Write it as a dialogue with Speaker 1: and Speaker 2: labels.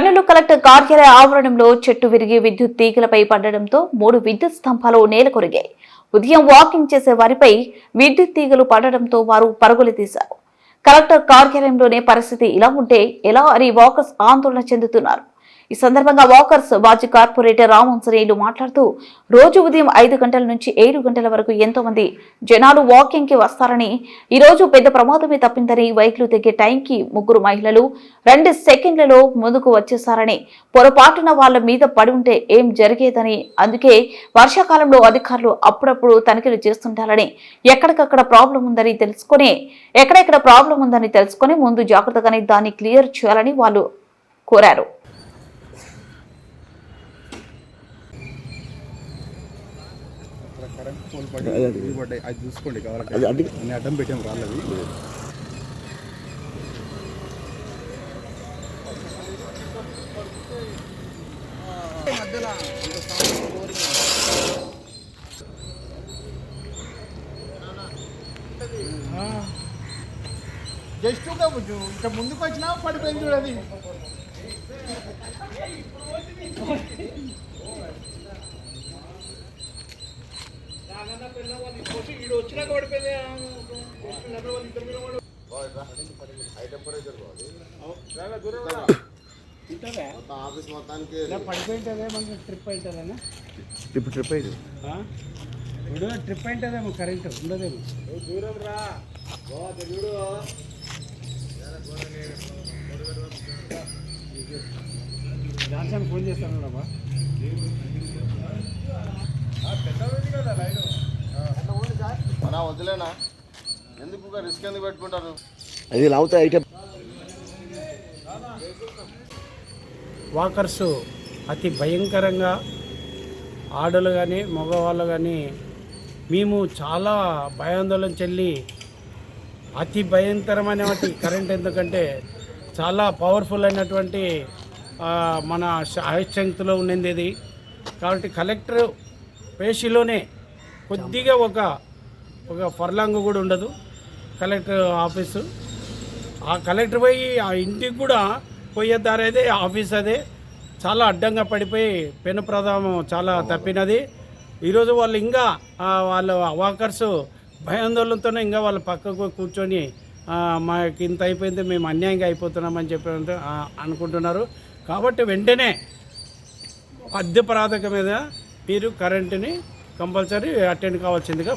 Speaker 1: Kurnool collector కార్యాలయ ఆవరణంలో చెట్టు విరిగి విద్యుత్ తీగలపై పడడంతో మూడు విద్యుత్ స్తంభాలు నేలకొరిగాయి ఉదయం వాకింగ్ చేసే వారిపై విద్యుత్ తీగలు పడడంతో వారు పరుగులు తీశారు. కలెక్టర్ కార్యాలయంలోనే పరిస్థితి ఇలా ఉంటే ఎలా అని వాకర్స్ ఆందోళన చెందుతున్నారు? ఈ సందర్భంగా వాకర్స్ మాజీ కార్పొరేటర్ రామహంసరేయులు మాట్లాడుతూ రోజు ఉదయం ఐదు గంటల నుంచి ఏడు గంటల వరకు ఎంతో మంది జనాలు వాకింగ్కి వస్తారని ఈరోజు పెద్ద ప్రమాదమే తప్పిందని బైక్లు తెగే టైంకి ముగ్గురు మహిళలు రెండు సెకండ్లలో ముందుకు వచ్చేసారని పొరపాటున వాళ్ళ మీద పడి ఉంటే ఏం జరిగేదని అందుకే వర్షాకాలంలో అధికారులు అప్పుడప్పుడు తనిఖీలు చేస్తుంటారని ఎక్కడికక్కడ ప్రాబ్లం ఉందని తెలుసుకొని ఎక్కడెక్కడ ప్రాబ్లం ఉందని తెలుసుకొని ముందు జాగ్రత్తగానే దాన్ని క్లియర్ చేయాలని వాళ్ళు కోరారు.
Speaker 2: అక్కడ కరెంట్ పోల్ పడ్డాయి అది చూసుకోండి కావాలంటే. అన్ని అడ్డం పెట్టాం రాళ్ళవి.
Speaker 3: జస్ట్ ఇంకా ముందుకు వచ్చినా పడిపోయింది చూడది ట్రిప్
Speaker 2: ట్రిప్
Speaker 3: ఇప్పుడు ట్రిప్ అయింటదేమో కరెంట్ ఉండదేమో. దూరం రా. ఫోన్ చేస్తాను రాబా
Speaker 2: ఎందుకు రిస్క్ ఎందుకు పెట్టుకుంటారు?
Speaker 4: అది లావుతా ఐటమ్
Speaker 3: వాకర్స్ అతి భయంకరంగా ఆడలు కానీ మగవాళ్ళు కానీ మేము చాలా భయాందోళన చెల్లి అతి భయంకరమైనటువంటి కరెంట్ ఎందుకంటే చాలా పవర్ఫుల్ అయినటువంటి మన హై స్ట్రెంగ్త్లో ఉన్నది ఇది. కాబట్టి కలెక్టర్ పేషీలోనే కొద్దిగా ఒక ఒక ఫర్లాంగ్ కూడా ఉండదు. Collector office. ఆ కలెక్టర్ పోయి ఆ ఇంటికి కూడా పోయే దారి అదే ఆఫీస్ అదే. చాలా అడ్డంగా పడిపోయి పెను ప్రదామం చాలా తప్పినది. ఈరోజు వాళ్ళు ఇంకా వాళ్ళ వాకర్స్ భయాందోళనతోనే ఇంకా వాళ్ళ పక్కకు కూర్చొని మాకు ఇంత అయిపోయింది మేము అన్యాయంగా అయిపోతున్నామని చెప్పి అనుకుంటున్నారు. కాబట్టి వెంటనే అద్దె ప్రాధక మీద మీరు కరెంటుని కంపల్సరీ అటెండ్ కావాల్సిందిగా